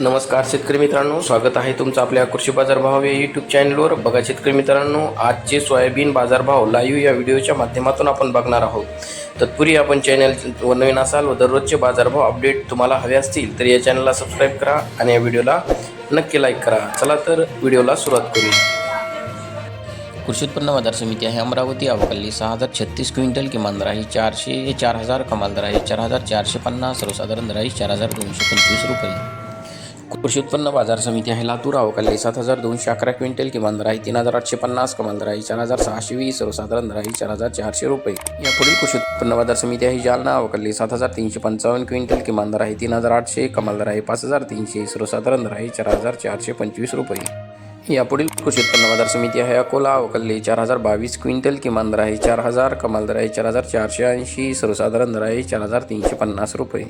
नमस्कार शेतकरी मित्रांनो स्वागत आहे तुमचं आपल्या कृषी बाजारभाव या यूट्यूब चॅनलवर बघा शेतकरी मित्रांनो आजचे सोयाबीन बाजारभाव लाईव्ह या व्हिडिओच्या माध्यमातून आपण बघणार आहोत. तत्पूर्वी आपण चॅनल व नवीन असाल व दररोजचे बाजारभाव अपडेट तुम्हाला हवे असतील तर या चॅनलला सबस्क्राईब करा आणि या व्हिडिओला नक्की लाईक करा. चला तर व्हिडिओला सुरुवात करूया कृषी उत्पन्न बाजार समिती आहे अमरावती अवकल्ली सहा हजार छत्तीस क्विंटल किमान दर आहे चारशे चार हजार कमाल दर आहे चार हजार चारशे पन्नास सर्वसाधारण दर आहे चार हजार दोनशे पंचवीस रुपये. कृषी उत्पन्न बाजार समिती आहे. लातूर अवकाली सात हजार दोनशे अकरा क्विंटल किमान दर आहे तीन हजार आठशे पन्नास कमाल दर आहे चार हजार सहाशे वीस सर्वसाधारण दर आहे चार हजार चारशे रुपये. यापुढील कृषी उत्पन्न बाजार समिती आहे जालना अवकाली सात हजार तीनशे पंचावन्न क्विंटल किमान दर आहे तीन हजार आठशे कमाल दर आहे पाच हजार तीनशे सर्वसाधारण दर आहे चार हजार चारशे पंचवीस रुपये. यापुढील कृषी उत्पन्न बाजार समिती आहे अकोला अवकल्ली चार हजार बावीस क्विंटल किमान दर आहे चार हजार कमाल दर आहे चार हजार चारशे ऐंशी सर्वसाधारण दर आहे चार हजार तीनशे पन्नास रुपये.